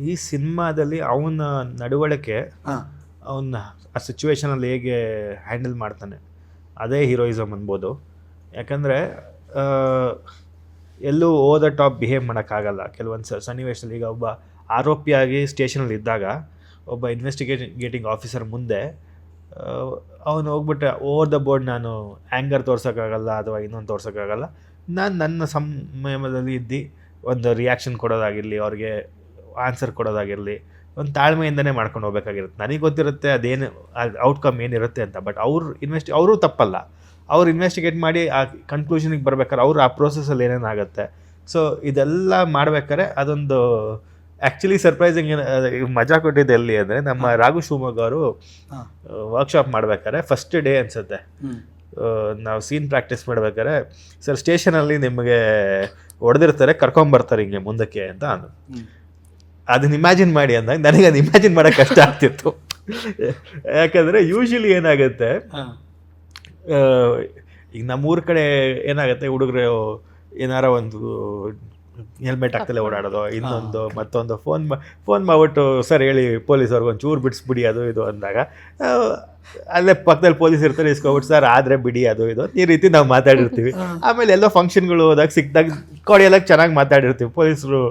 ಈ ಸಿನಿಮಾದಲ್ಲಿ ಅವನ ನಡವಳಿಕೆ ಅವನ ಅವನ್ನ ಆ ಸಿಚುವೇಶನಲ್ಲಿ ಹೇಗೆ ಹ್ಯಾಂಡಲ್ ಮಾಡ್ತಾನೆ ಅದೇ ಹೀರೋಯಿಸಮ್ ಅನ್ಬೋದು. ಯಾಕಂದರೆ ಎಲ್ಲೂ ಓದ ಟಾಪ್ ಬಿಹೇವ್ ಮಾಡೋಕ್ಕಾಗಲ್ಲ. ಕೆಲವೊಂದು ಸ ಸನ್ನಿವೇಶದಲ್ಲಿ ಈಗ ಒಬ್ಬ ಆರೋಪಿಯಾಗಿ ಸ್ಟೇಷನಲ್ಲಿ ಇದ್ದಾಗ ಒಬ್ಬ ಇನ್ವೆಸ್ಟಿಗೇಟಿಂಗ್ ಆಫೀಸರ್ ಮುಂದೆ ಅವನು ಹೋಗ್ಬಿಟ್ಟು ಓವರ್ ದ ಬೋರ್ಡ್ ನಾನು ಆ್ಯಂಗರ್ ತೋರ್ಸೋಕ್ಕಾಗಲ್ಲ ಅಥವಾ ಇನ್ನೊಂದು ತೋರ್ಸೋಕ್ಕಾಗಲ್ಲ. ನಾನು ನನ್ನ ಸಮಯದಲ್ಲಿ ಇದ್ದು ಒಂದು ರಿಯಾಕ್ಷನ್ ಕೊಡೋದಾಗಿರಲಿ ಅವ್ರಿಗೆ ಆನ್ಸರ್ ಕೊಡೋದಾಗಿರಲಿ ಒಂದು ತಾಳ್ಮೆಯಿಂದನೇ ಮಾಡ್ಕೊಂಡು ಹೋಗಬೇಕಾಗಿರುತ್ತೆ. ನನಗೆ ಗೊತ್ತಿರುತ್ತೆ ಅದೇನು ಔಟ್ಕಮ್ ಏನಿರುತ್ತೆ ಅಂತ ಬಟ್ ಅವ್ರು ಇನ್ವೆಸ್ಟ್ ಅವರು ತಪ್ಪಲ್ಲ. ಅವ್ರು ಇನ್ವೆಸ್ಟಿಗೇಟ್ ಮಾಡಿ ಆ ಕನ್ಕ್ಲೂಷನಿಗೆ ಬರ್ಬೇಕಾದ್ರೆ ಅವ್ರು ಆ ಪ್ರೋಸೆಸಲ್ಲಿ ಏನೇನಾಗುತ್ತೆ ಸೊ ಇದೆಲ್ಲ ಮಾಡ್ಬೇಕಾದ್ರೆ ಅದೊಂದು ಆ್ಯಕ್ಚುಲಿ ಸರ್ಪ್ರೈಸಿಂಗ್ ಮಜಾ ಕೊಟ್ಟಿದ್ದು ಎಲ್ಲಿ ಅಂದರೆ ನಮ್ಮ ರಾಘು ಶಿವಮೊಗ್ಗ ಅವರು ವರ್ಕ್ಶಾಪ್ ಮಾಡ್ಬೇಕಾದ್ರೆ ಫಸ್ಟ್ ಡೇ ಅನಿಸುತ್ತೆ. ನಾವು ಸೀನ್ ಪ್ರಾಕ್ಟೀಸ್ ಮಾಡ್ಬೇಕಾದ್ರೆ ಸರ್ ಸ್ಟೇಷನಲ್ಲಿ ನಿಮಗೆ ಹೊಡೆದಿರ್ತಾರೆ ಕರ್ಕೊಂಬರ್ತಾರೆ ಹಿಂಗೆ ಮುಂದಕ್ಕೆ ಅಂತ ಅಂದ್ರು. ಅದನ್ನ ಇಮ್ಯಾಜಿನ್ ಮಾಡಿ ಅಂದಾಗ ನನಗೆ ಅದು ಇಮ್ಯಾಜಿನ್ ಮಾಡೋಕೆ ಕಷ್ಟ ಆಗ್ತಿತ್ತು. ಯಾಕಂದರೆ ಯೂಶಲಿ ಏನಾಗುತ್ತೆ ಈಗ ನಮ್ಮ ನಮ್ಮೂರ ಕಡೆ ಏನಾಗುತ್ತೆ ಹುಡುಗರು ಏನಾರ ಒಂದು ಹೆಲ್ಮೆಟ್ ಹಾಕ್ತಲೇ ಓಡಾಡೋದು ಇನ್ನೊಂದು ಮತ್ತೊಂದು ಫೋನ್ ಫೋನ್ ಮಾಡ್ಬಿಟ್ಟು ಸರ್ ಹೇಳಿ ಪೊಲೀಸವ್ರಿಗೆ ಒಂದು ಚೂರು ಬಿಡಿಸ್ಬಿಡಿ ಅದು ಇದು ಅಂದಾಗ ಅಲ್ಲೇ ಪಕ್ಕದಲ್ಲಿ ಪೊಲೀಸ್ ಇರ್ತಾರೆ ಇಸ್ಕೊಬಿಟ್ಟು ಸರ್ ಆದರೆ ಬಿಡಿ ಅದು ಇದು ಈ ರೀತಿ ನಾವು ಮಾತಾಡಿರ್ತೀವಿ. ಆಮೇಲೆ ಎಲ್ಲೋ ಫಂಕ್ಷನ್ಗಳು ಹೋದಾಗ ಸಿಕ್ಕಿದಾಗ ಕೊಡಿಯೆಲ್ಲ ಚೆನ್ನಾಗಿ ಮಾತಾಡಿರ್ತೀವಿ. ಪೊಲೀಸರು